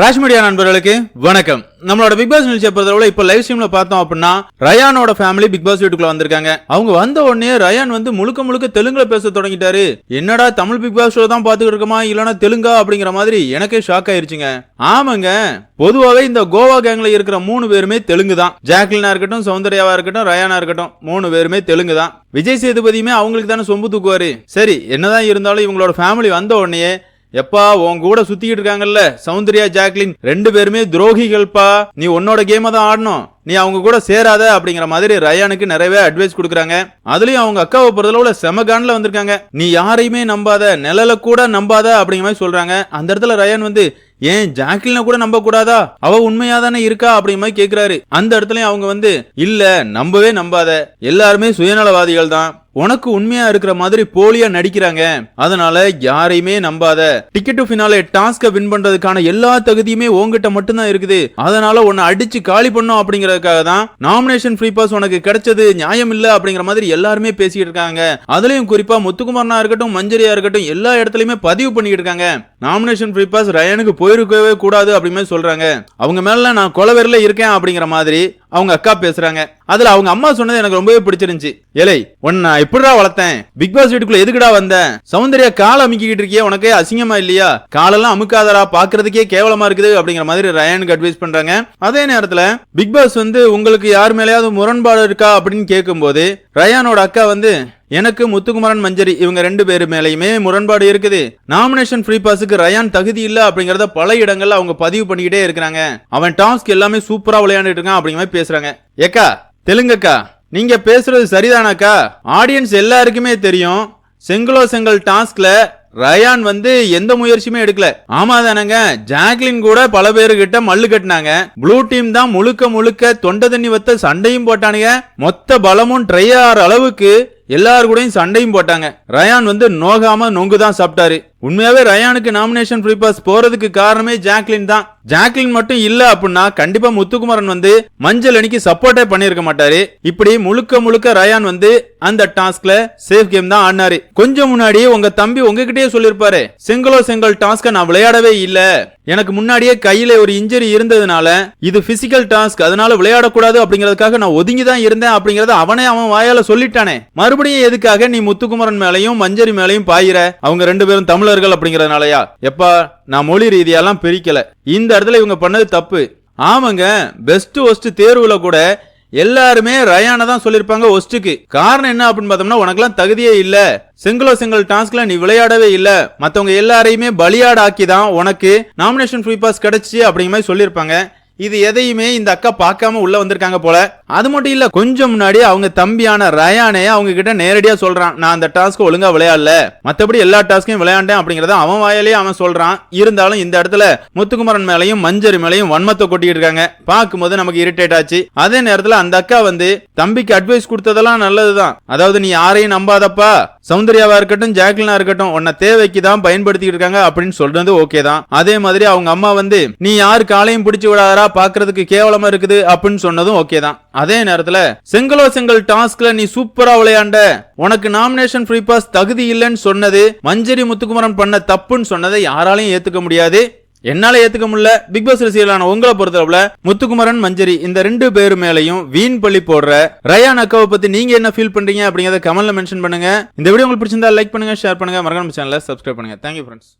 Rash media நண்பர்களுக்கு வணக்கம். நம்மளோட பிக் பாஸ் நிகழ்ச்சியை பொறுத்தவரை இப்போ லைவ் ஸ்ட்ரீம்ல பார்த்தோம் அப்படின்னா ரயானோட ஃபேமிலி பிக் பாஸ் வீட்டுக்குள்ள வந்திருக்காங்க. அவங்க வந்த உடனே ரயான் வந்து முழுக்க முழுக்க தெலுங்குல பேச தொடங்கிட்டாரு. என்னடா தமிழ் பிக் பாஸ் ஷோ தான் பாத்துக்கிட்டு இருக்கமா? இல்லனா தெலுங்கா அப்படிங்கிற மாதிரி எனக்கே ஷாக் ஆயிருச்சுங்க. ஆமாங்க. பொதுவாகவே இந்த கோவா கேங்ல இருக்கிற மூணு பேருமே தெலுங்கு தான். ஜாக்லினா இருக்கட்டும் சௌந்தர்யாவா இருக்கட்டும் ரயானா இருக்கட்டும் மூணு பேருமே தெலுங்கு தான். விஜய் சேதுபதியுமே அவங்களுக்கு தானே சொம்பு தூக்குவாரு. சரி என்னதான் இருந்தாலும் இவங்களோட ஃபேமிலி வந்த உடனே எப்பா உன் கூட சுத்திக்கிட்டு இருக்காங்கல்ல சௌந்தர்யா ஜாக்லின் ரெண்டு பேருமே துரோகிகள்ப்பா. நீ உன்னோட கேம தான் ஆடணும். நீ அவங்க கூட சேராத அப்படிங்கிற மாதிரி ரயானுக்கு நிறையவே அட்வைஸ் கொடுக்குறாங்க. அதுலயும் அவங்க அக்காவை பொறுத்தளவுல செமகான்ல வந்திருக்காங்க. நீ யாரையுமே நம்பாத நிழல கூட நம்பாத அப்படிங்கிற மாதிரி சொல்றாங்க. அந்த இடத்துல ரயான் வந்து ஏன் ஜாக்லின கூட நம்ப கூடாதா அவ உண்மையா தானே இருக்கா? அப்படிங்கிற மாதிரி கேக்குறாரு. அந்த இடத்துலயும் அவங்க வந்து இல்ல நம்பவே நம்பாத. எல்லாருமே சுயநலவாதிகள் தான். உனக்கு உண்மையா இருக்கிற மாதிரி போலியா நடிக்கிறாங்க. அதனால யாரையுமே நம்பாத. Ticket to finale task win பண்றதுக்கான எல்லா தகுதியுமே உங்ககிட்ட மட்டும்தான் இருக்குது. அதனால உன்னை அடிச்சு காலி பண்ணும் அப்படிங்கறதுக்காக தான் நாமினேஷன் ஃப்ரீ பாஸ் உனக்கு கிடைச்சது நியாயம் இல்ல அப்படிங்கிற மாதிரி எல்லாருமே பேசிட்டு இருக்காங்க. அதுலயும் குறிப்பா முத்துக்குமார்னா இருக்கட்டும் மஞ்சரியா இருக்கட்டும் எல்லா இடத்துலயுமே பதிவு பண்ணிட்டு இருக்காங்க. நாமினேஷன் ஃப்ரீ பாஸ் ரயனுக்கு போயிருக்கவே கூடாது அப்படின்னு சொல்றாங்க. அவங்க மேல நான் கொலவெரில இருக்கேன் அப்படிங்கிற மாதிரி அவங்க அக்கா பேசுறாங்க. அதுல அவங்க அம்மா சொன்னது எனக்கு ரொம்பவே பிடிச்சிருந்துச்சு. ஏலை உன்னை நான் எப்படிடா வளர்த்தேன்? பிக் பாஸ் வீட்டுக்குள்ள எதுக்குடா வந்தேன்? சௌந்தர்யா கால் அமுக்கிக்கிட்டு இருக்கியே உனக்கு அசிங்கமா இல்லையா? காலெல்லாம் அமுக்காதடா பாக்குறதுக்கே கேவலமா இருக்குது அப்படிங்கிற மாதிரி ரயானுக்கு அட்வைஸ் பண்றாங்க. அதே நேரத்துல பிக் பாஸ் வந்து உங்களுக்கு யார் மேலேயாவது முரண்பாடு இருக்கா அப்படின்னு கேட்கும்போது ரயானோட அக்கா வந்து எனக்கு முத்துக்குமரன் மஞ்சரி இவங்க ரெண்டு பேரு மேலேயுமே முரண்பாடு இருக்குது. நாமினேஷன் ஃப்ரீ பாஸுக்கு ரயான் தகுதி இல்ல அப்படிங்கறத பல இடங்கள்ல அவங்க பதிவு பண்ணிக்கிட்டே இருக்கிறாங்க. அவன் டாஸ்க் எல்லாமே சூப்பரா விளையாண்டுட்டு இருக்கான் அப்படிங்கிற மாதிரி பேசுறாங்க. ஏக்கா தெலுங்கக்கா நீங்க பேசுறது சரிதானாக்கா? ஆடியன்ஸ் எல்லாருக்குமே தெரியும் செங்கலோ செங்கல் டாஸ்க்ல ரயான் வந்து எந்த முயற்சியுமே எடுக்கல. ஆமா தானங்க ஜாக்லின் கூட பல பேருகிட்ட மல்லு கட்டினாங்க. ப்ளூ டீம் தான் முழுக்க முழுக்க தொண்டை தண்ணி வத்த சண்டையும் போட்டானுங்க. மொத்த பலமும் ட்ரை ஆகிற அளவுக்கு எல்லாரு கூடயும் சண்டையும் போட்டாங்க. ரயான் வந்து நோகாம நொங்கு தான் சாப்பிட்டாரு. உண்மையாவே ரயானுக்கு நாமினேஷன் ஃப்ரீ பாஸ் போறதுக்கு காரணமே ஜாக்லின் தான். ஜாக்லின் மட்டும் இல்ல அப்படின்னா கண்டிப்பா முத்துக்குமரன் வந்து மஞ்சள் அணிக்கு சப்போர்ட்டே பண்ணிருக்க மாட்டாரு. இப்படி முழுக்க முழுக்க ரயான் வந்து அந்த டாஸ்க்ல சேஃப் கேம் தான் ஆடினாரு. கொஞ்சம் முன்னாடி உங்க தம்பி உங்ககிட்டயே சொல்லிருப்பாரு. செங்கலோ செங்கல் டாஸ்க நான் விளையாடவே இல்ல. எனக்கு முன்னாடியே கையில ஒரு இன்ஜுரி இருந்ததுனால இது பிசிக்கல் டாஸ்க் அதனால விளையாடக்கூடாது அப்படிங்கறதுக்காக நான் ஒதுங்கி தான் இருந்தேன் அப்படிங்கறத அவனே அவன் வாயால சொல்லிட்டானே. மறுபடியும் எதுக்காக நீ முத்துக்குமரன் மேலையும் மஞ்சரி மேலையும் பாயிற? அவங்க ரெண்டு பேரும் தமிழர்கள் அப்படிங்கறதுனாலயா? எப்பா நான் மொழி ரீதியெல்லாம் பிரிக்கல. இந்த இடத்துல இவங்க பண்ணது தப்பு. ஆமாங்க பெஸ்ட் ஒஸ்ட் தேர்வுல கூட எல்லாருமே ரயானை தான் சொல்லியிருப்பாங்க ஒஸ்ட்டுக்கு காரணம் என்ன அப்படின்னு பார்த்தோம்னா உனக்கெல்லாம் தகுதியே இல்ல. சிங்கிளோ சிங்கிள் டாஸ்க்ல நீ விளையாடவே இல்ல. மத்தவங்க எல்லாரையுமே பலியாடாக்கி தான் உனக்கு நாமினேஷன் ஃப்ரீ பாஸ் கிடைச்சி அப்படிங்கிற மாதிரி சொல்லியிருப்பாங்க இது எதையுமே இந்த அக்கா பார்க்காம உள்ள வந்திருக்காங்க போல. அது மட்டும் இல்ல கொஞ்சம் முன்னாடி அவங்க தம்பியான ரயானே அவங்க கிட்ட நேரடியா சொல்றான் நான் அந்த டாஸ்க் ஒழுங்கா விளையாடல. மத்தபடி எல்லா டாஸ்கையும் விளையாண்டேன் அப்படிங்கறத அவன் வாயிலேயே அவன் சொல்றான். இருந்தாலும் இந்த இடத்துல முத்துக்குமரன் மேலையும் மஞ்சரி மேலையும் வன்மத்தை கொட்டிட்டு இருக்காங்க. பார்க்கும்போது நமக்கு இரிட்டேட் ஆச்சு. அதே நேரத்துல அந்த அக்கா வந்து தம்பிக்கு அட்வைஸ் கொடுத்ததெல்லாம் நல்லதுதான். அதாவது நீ யாரையும் நம்பாதப்பா. சௌந்தர்யாவா இருக்கட்டும் ஜாக்லினா இருக்கட்டும் உன்னை தேவைக்கு தான் பயன்படுத்திட்டு இருக்காங்க அப்படின்னு சொல்றது ஓகே தான். அதே மாதிரி அவங்க அம்மா வந்து நீ யார் காலையும் பிடிச்சு விடாதரா பாக்குறதுக்கு கேவலமா இருக்குது அப்படின்னு சொன்னதும் ஓகே தான். அதே நேரத்துல செங்கலோ செங்கல் டாஸ்க்ல நீ சூப்பரா விளையாண்ட. உனக்கு நாமினேஷன் ஃப்ரீ பாஸ் தகுதி இல்லைன்னு சொன்னது மஞ்சரி முத்துக்குமரன் பண்ண தப்புன்னு சொன்னதை யாராலையும் ஏத்துக்க முடியாது. என்னால ஏத்துக்க முடியல. பிக் பாஸ் ரசிகர்களான உங்களை பொறுத்தளவுல முத்துக்குமரன் மஞ்சரி இந்த ரெண்டு பேரு மேலையும் வீண் பள்ளி போடுற ரயான் அக்காவை பத்தி நீங்க என்ன ஃபீல் பண்றீங்க அப்படிங்கறத கமெண்ட்ல மென்ஷன் பண்ணுங்க. இந்த வீடியோ உங்களுக்கு பிடிச்சிருந்தா லைக் பண்ணுங்க ஷேர் பண்ணுங்க. மறக்காம சேனலை சப்ஸ்கிரைப் பண்ணுங்க. Thank you friends